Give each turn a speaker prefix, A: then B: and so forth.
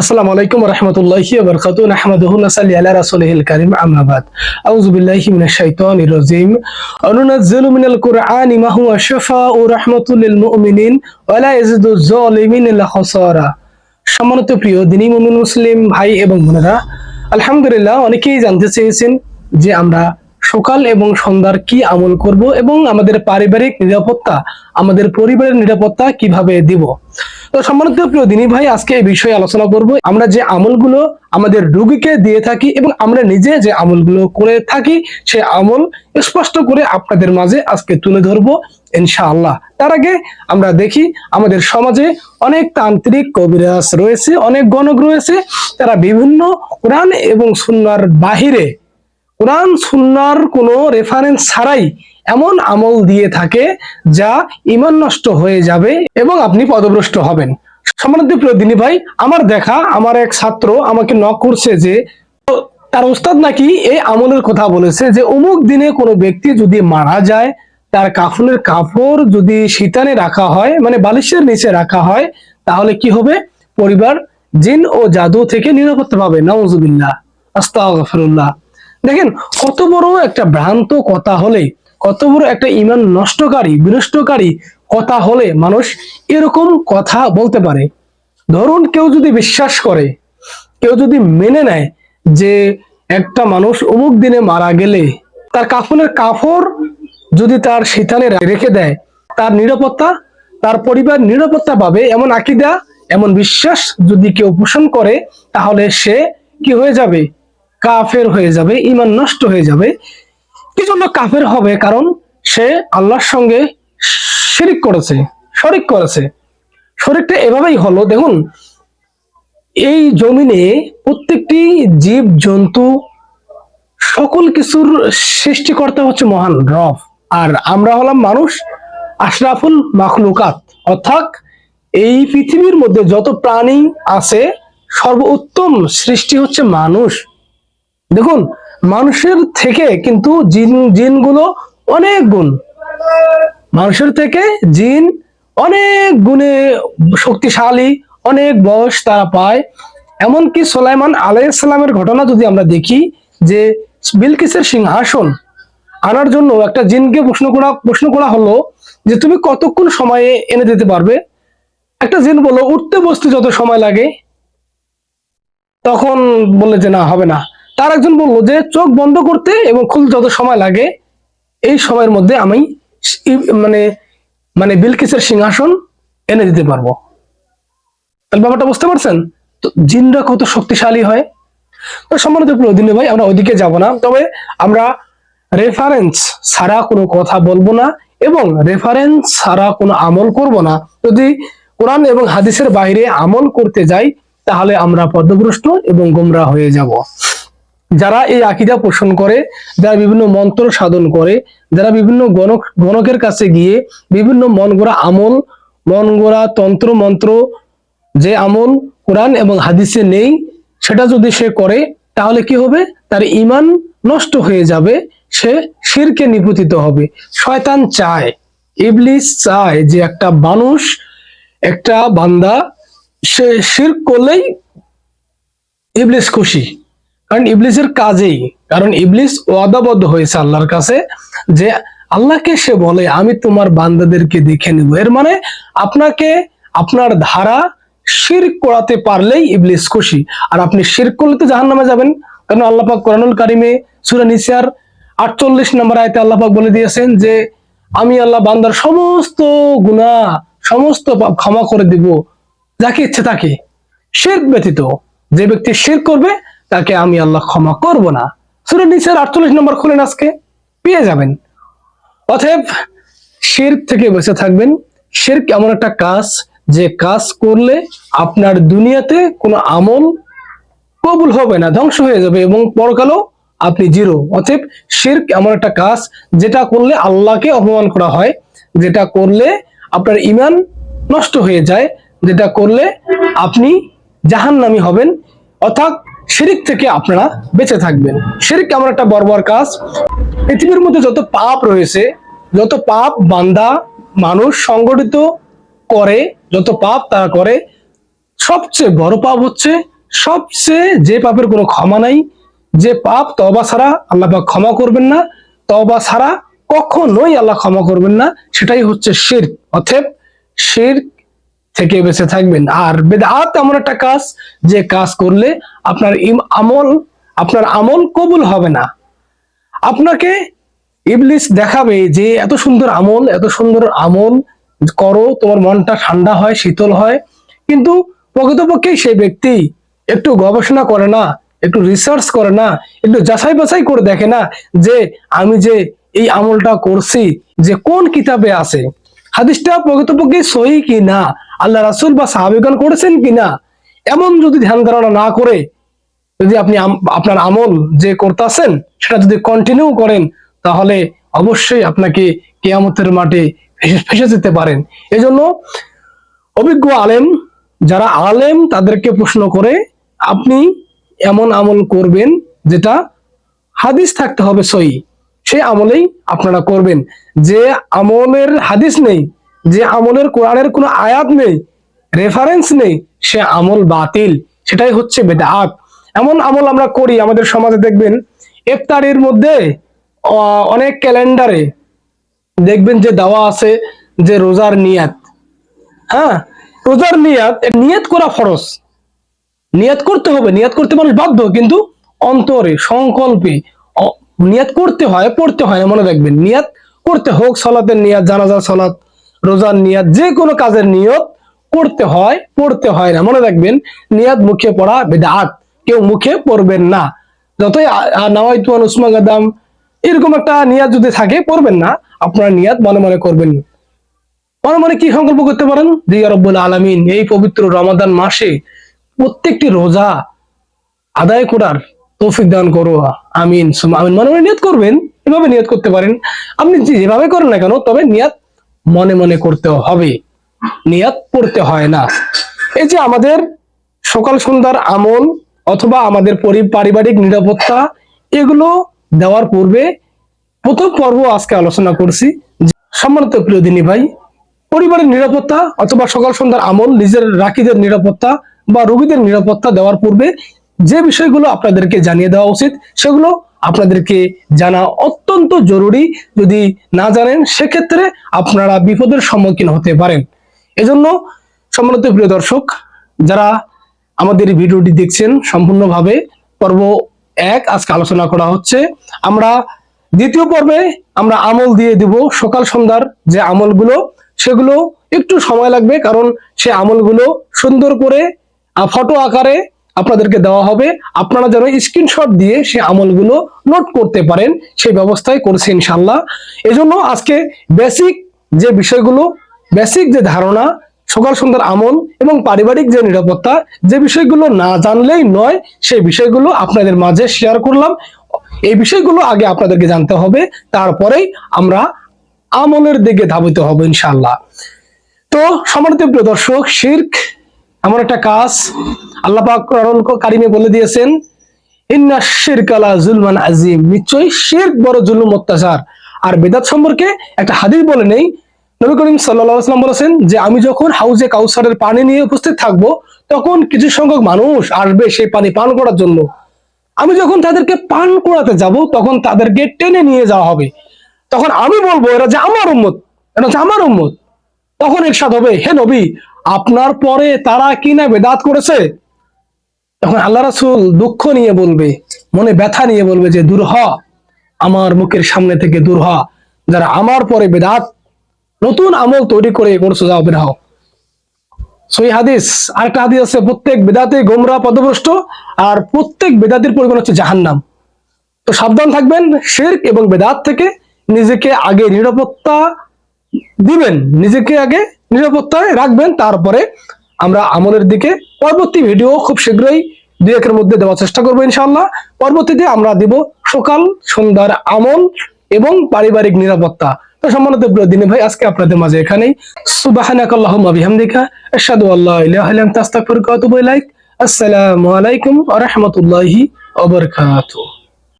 A: আসসালামু আলাইকুম রহমতুল্লাহি বরকাতু নাহমাদুহু নাসাল্লি আলা রাসূলিহিল কারীম, আম্মা বাদ। আউযু বিল্লাহি মিনাশ শাইতানির রাজীম। অনুনাজ্জিলু মিনাল কুরআনি মা হুয়া শিফাউ রাহমাতুল লিল মুমিনিন ওয়া লা ইয়াজিদু যালিমিন ইল্লা খাসারা। সম্মানিত প্রিয় দিনী মুমিন মুসলিম ভাই এবং বোনেরা, আলহামদুলিল্লাহ অনেকেই জানতে চেয়েছেন যে আমরা সকাল এবং সন্ধ্যার কি আমল করব এবং আমাদের পারিবারিক নিরাপত্তা, আমাদের পরিবারের নিরাপত্তা কীভাবে দিব। তো সম্মানিত প্রিয় দিনী ভাই, আজকে এই বিষয়ে আলোচনা করব। আমরা যে আমলগুলো আমাদের রোগীকে দিয়ে থাকি এবং আমরা নিজে যে আমলগুলো করে থাকি, সে আমল স্পষ্ট করে আপনাদের মাঝে আজকে তুলে ধরবো ইনশাআল্লাহ। তার আগে আমরা দেখি, আমাদের সমাজে অনেক তান্ত্রিক কবিরাজ রয়েছে, অনেক গণক রয়েছে, তারা বিভিন্ন কোরআন এবং সুন্নার বাহিরে, কোরআন, সুন্নার কোনো রেফারেন্স ছাড়াই এমন আমল দিয়ে থাকে যা ইমান নষ্ট হয়ে যাবে এবং আপনি পদভ্রষ্ট হবেন। সম্মানিত প্রিয় ভাই, আমার দেখা, আমার এক ছাত্র আমাকে নক করছে যে তার উস্তাদ নাকি এই আমলের কথা বলেছে যে, অমুক দিনে কোনো ব্যক্তি যদি মারা যায়, তার কাফনের কাপড় যদি শীতানে রাখা হয় মানে বালিশের নিচে রাখা হয়, তাহলে কি হবে? পরিবার, জিন ও জাদু থেকে নিরাপত্তা পাবে। নাউজুবিল্লাহ, আস্তাগফিরুল্লাহ। দেখেন, কত বড় একটা ভ্রান্ত কথা হলে কত বড় একটা ইমান নষ্টকারী, বিনষ্টকারী কথা হলে মানুষ এরকম কথা বলতে পারে। ধরুন কেউ যদি বিশ্বাস করে, কেউ যদি মেনে নেয় যে একটা মানুষ অমুক দিনে মারা গেলে তার কাফনের কাপড় যদি তার শীতানে রেখে দেয়, তার নিরাপত্তা, তার পরিবার নিরাপত্তা পাবে এমন আকিদা, এমন বিশ্বাস যদি কেউ পোষণ করে, তাহলে সে কি হয়ে যাবে? কাফের হয়ে যাবে ইমান নষ্ট হয়ে যাবে। কি জন্য কাফের হবে? কারণ সে আল্লাহর সঙ্গে শিরিক করেছে, শরিক করেছে। শরিকটা এভাবেই হলো। দেখুন, এই জমিনে প্রত্যেকটি জীব, জন্তু, সকল কিছুর সৃষ্টিকর্তা হচ্ছে মহান রব। আর আমরা হলাম মানুষ আশরাফুল মাখলুকাত। অর্থাৎ এই পৃথিবীর মধ্যে যত প্রাণী আছে, সর্বোত্তম সৃষ্টি হচ্ছে মানুষ। দেখুন মানুষের থেকে কিন্তু জিন, জিনগুলো অনেক গুণ। মানুষের থেকে জিন অনেক গুণে শক্তিশালী, অনেক বয়স তারা পায়। এমনকি সোলাইমান আলাইসালামের ঘটনা যদি আমরা দেখি, যে বিলকিসের সিংহাসন আনার জন্য একটা জিনকে প্রশ্ন করা প্রশ্ন করা হলো যে তুমি কতক্ষণ সময়ে এনে দিতে পারবে? একটা জিন বলল, উঠতে বসতে যত সময় লাগে। তখন বললে যে, না, হবে না। তার একজন বলল যে, চোখ বন্ধ করতে এবং খুলতে যত সময় লাগে, এই সময়ের মধ্যে আমি মানে মানে বিলকিসের সিংহাসন এনে দিতে পারব। তাহলে ব্যাপারটা বুঝতে পারছেন? তো জিনরা কত শক্তিশালী হয়। তো সম্মানিত প্রিয় দিনে ভাই, আমরা ওইদিকে যাব না। তবে আমরা রেফারেন্স ছাড়া কোনো কথা বলব না এবং রেফারেন্স ছাড়া কোনো আমল করব না। যদি কোরআন এবং হাদিসের বাইরে আমল করতে যাই, তাহলে আমরা পদভ্রষ্ট এবং গোমরা হয়ে যাব। যারা এই আকিদা পোষণ করে, যারা বিভিন্ন মন্ত্র সাধন করে, যারা বিভিন্ন গণক, গণকের কাছে গিয়ে বিভিন্ন মন গড়া আমল মন গড়া তন্ত্র মন্ত্র যে আমল কোরআন এবং হাদিসে নেই, সেটা যদি সে করে, তাহলে কি হবে? তার ইমান নষ্ট হয়ে যাবে, সে শিরকে নিপতিত হবে। শয়তান চায়, ইবলিস চায় যে একটা মানুষ, একটা বান্দা, সে শির করলেই ইবলিস খুশি। কারণ ইবলিসের কাজেই, কারণ ইবলিস ওয়াদাবদ্ধ হয়েছে আল্লাহর কাছে যে আল্লাহকে সে বলে, আমি তোমার বান্দাদেরকে দেখে নেব। এর মানে আপনাকে আপনার ধারা শির করাতে পারলেই ইবলিস খুশি। আর আপনি শির করলে তো জাহান নামে যাবেন। কারণ আল্লাহ পাক কোরআনুল কারিমে সূরা নিসার আটচল্লিশ নম্বর আয়তে আল্লাহ পাক বলে দিয়েছেন যে, আমি আল্লাহ বান্দার সমস্ত গুনাহ, সমস্ত পাপ ক্ষমা করে দিব। যাকে ইচ্ছে তাকে। শির ব্যতীত, যে ব্যক্তি শির করবে তাকে আমি আল্লাহ ক্ষমা করব না। সুরে নিচের আটচল্লিশ নম্বর খুলেন আজকে। পেয়ে যাবেন। অতএব শির থেকে বেঁচে থাকবেন। শির এমন একটা কাজ যে কাজ করলে আপনার দুনিয়াতে কোনো আমল কবুল হবে না, ধ্বংস হয়ে যাবে এবং পরকালেও আপনি জিরো। অতএব শির্ক এমন একটা কাজ যেটা করলে আল্লাহকে অপমান করা হয়, যেটা করলে আপনার ইমান নষ্ট হয়ে যায়, যেটা করলে আপনি জাহান্নামী হবেন। অর্থাৎ শিরিক থেকে আপনারা বেঁচে থাকবেন। শিরিক এমন একটা বর্বর কাজ। পৃথিবীর মধ্যে যত পাপ রয়েছে, যত পাপ বান্দা, মানুষ সংগঠিত করে, যত পাপ তারা করে, সবচেয়ে বড় পাপ হচ্ছে, সবচেয়ে যে পাপের কোনো ক্ষমা নাই। যে পাপ তবা ছাড়া আল্লাহ পাক ক্ষমা করবেন না তবা ছাড়া কখনোই আল্লাহ ক্ষমা করবেন না। সেটাই হচ্ছে শির। অথেব শির থেকে বেঁচে থাকবেন। আর বেদাত এমন একটা কাজ যে কাজ করলে আপনার ইম আমল, আপনার আমল কবুল হবে না। আপনাকে ইবলিস দেখাবে যে এত সুন্দর আমল, এত সুন্দর আমল করো, তোমার মনটা ঠান্ডা হয়, শীতল হয়। কিন্তু প্রকৃতপক্ষে সেই ব্যক্তি একটু গবেষণা করে না, একটু রিসার্চ করে না, একটু যাচাই বাছাই করে দেখে না যে আমি যে এই আমলটা করছি, যে কোন কিতাবে আছে। হাদিসটা প্রকৃতপক্ষে সহি কি না? আল্লাহ রাসুল বা সাহাবিগান করেছেন কি না এমন যদি ধ্যান ধারণা না করে, যদি আপনি আপনার আমল যে করতেছেন, সেটা যদি কন্টিনিউ করেন, তাহলে অবশ্যই আপনাকে কেয়ামতের মাঠে ফেসে যেতে পারেন। এজন্য অভিজ্ঞ আলেম, যারা আলেম তাদেরকে প্রশ্ন করে, আপনি এমন আমল করবেন যেটা হাদিস থাকতে হবে সই। সেই আমলেই আপনারা করবেন। যে আমলের হাদিস নেই যে আমলের কোরআনের কোনো আয়াত নেই রেফারেন্স নেই, সে আমল বাতিল। সেটাই হচ্ছে বেদাত। এমন আমল আমরা করি, আমাদের সমাজে দেখবেন, ইফতারির মধ্যে অনেক ক্যালেন্ডারে দেখবেন যে দেওয়া আছে যে রোজার নিয়াত। হ্যাঁ? রোজার নিয়াত নিয়ত করা ফরজ। নিয়াত করতে হবে, নিয়াত করতে মানুষ বাধ্য, কিন্তু অন্তরে, সংকল্পে নিয়াত করতে হয়, পড়তে হয় না, মনে রাখবেন। নিয়াত করতে হোক, সলাতের নিয়াত জানাজার সলাত রোজার নিয়াত যে কোনো কাজের নিয়ত করতে হয়, পড়তে হয় না। মনে রাখবেন নিয়াত মুখে পড়া বেদাত, কেউ মুখে পড়বেন না। যতই নাওয়াইতুয়ান উসমা গাদাম, এরকম একটা নিয়াত যদি থাকে, পড়বেন না। আপনার নিয়াত মনে মনে করবেন। মনে মনে কি সংকল্প করতে পারেন? যে, ইয়া রব্বুল আলামিন, এই পবিত্র রমাদান মাসে প্রত্যেকটি রোজা আদায় করার তৌফিক দান করো। আমিন আমিন। মনে মনে নিয়ত করবেন। এভাবে নিয়ত করতে পারেন। আপনি যেভাবে করেন না কেন, তবে নিয়াত মনে মনে করতে হবে। নিয়াত পড়তে হয় না। এই যে আমাদের সকাল সন্ধ্যার আমল অথবা আমাদের পারিবারিক নিরাপত্তা, এগুলো দেওয়ার পূর্বে প্রথম পর্ব আজকে আলোচনা করছি। সম্মানিত প্রিয় দিনী ভাই, পরিবারের নিরাপত্তা অথবা সকাল সন্ধ্যার আমল, নিজের রাখিদের নিরাপত্তা বা রোগীদের নিরাপত্তা দেওয়ার পূর্বে যে বিষয়গুলো আপনাদেরকে জানিয়ে দেওয়া উচিত, সেগুলো আপনাদেরকে জানা অত্যন্ত জরুরি। যদি না জানেন, সেক্ষেত্রে আপনারা বিপদের সম্মুখীন হতে পারেন। এজন্য সম্মানিত প্রিয় দর্শক, যারা আমাদের ভিডিওটি দেখছেন, সম্পূর্ণভাবে পর্ব এক আজকে আলোচনা করা হচ্ছে। আমরা দ্বিতীয় পর্বে আমরা আমল দিয়ে দিব সকাল সন্ধ্যার যে আমলগুলো, সেগুলো একটু সময় লাগবে কারণ সে আমলগুলো সুন্দর করে ফটো আকারে আপনাদেরকে দেওয়া হবে। আপনারা যেন স্ক্রিনশট দিয়ে সে আমলগুলো নোট করতে পারেন, সেই ব্যবস্থাই করছে ইনশাল্লাহ এজন্য আজকে বেসিক যে বিষয়গুলো বেসিক যে ধারণা, সকাল সন্ধ্যার আমল এবং পারিবারিক যে নিরাপত্তা, যে বিষয়গুলো না জানলেই নয়, সেই বিষয়গুলো আপনাদের মাঝে শেয়ার করলাম। এই বিষয়গুলো আগে আপনাদেরকে জানতে হবে, তারপরেই আমরা আমলের দিকে ধাবিত হব ইনশাল্লাহ তো সম্মানিত প্রিয় দর্শক, শির্ক এমন একটা কাজ আল্লাহ কারিমে বলে দিয়েছেন আমি যখন মানুষ আসবে পানি পান করার জন্য। আমি যখন তাদেরকে পান করাতে যাব, তখন তাদেরকে টেনে নিয়ে যাওয়া হবে। তখন আমি বলব, এরা যে আমার উম্মত এটা হচ্ছে আমার উম্মত। তখন ইরশাদ হবে, হে নবী আপনার পরে তারা কি না বেদাত করেছে? তখন আল্লাহ রাসূল দুঃখ নিয়ে বলবে, মনে ব্যথা নিয়ে বলবে যে, দূর হ, আমার মুখের সামনে থেকে দূর হ। যারা আমার পরে বেদাত, নতুন আমল তৈরি করে করছ, যাও বের হও। সই হাদিস, আরেকটা হাদিস আছে, প্রত্যেক বেদাতে গোমরা, পদভ্রষ্ট, আর প্রত্যেক বেদাতের পরিমাণ হচ্ছে জাহান্নাম। তো সাবধান থাকবেন, শিরক এবং বেদাত থেকে নিজেকে আগে নিরাপত্তা দিবেন, নিজেকে আগে নিরাপত্তায় রাখবেন, তারপরে আমরা আমলের দিকে পরবর্তী ভিডিও খুব শীঘ্রই দুই একের মধ্যে দেওয়ার চেষ্টা করব ইনশাআল্লাহ। পরবর্তীতে আমরা দিব সকাল সন্ধ্যার আমল এবং পারিবারিক নিরাপত্তা। তো সম্মানিত দিনী ভাই, আজকে আপনাদের মাঝে এখানেই। সুবাহানাকাল্লাহুম্মা বিহামদিকা, আশহাদু আল্লা আসসালামু আলাইকুম ওয়া রাহমাতুল্লাহি ওয়া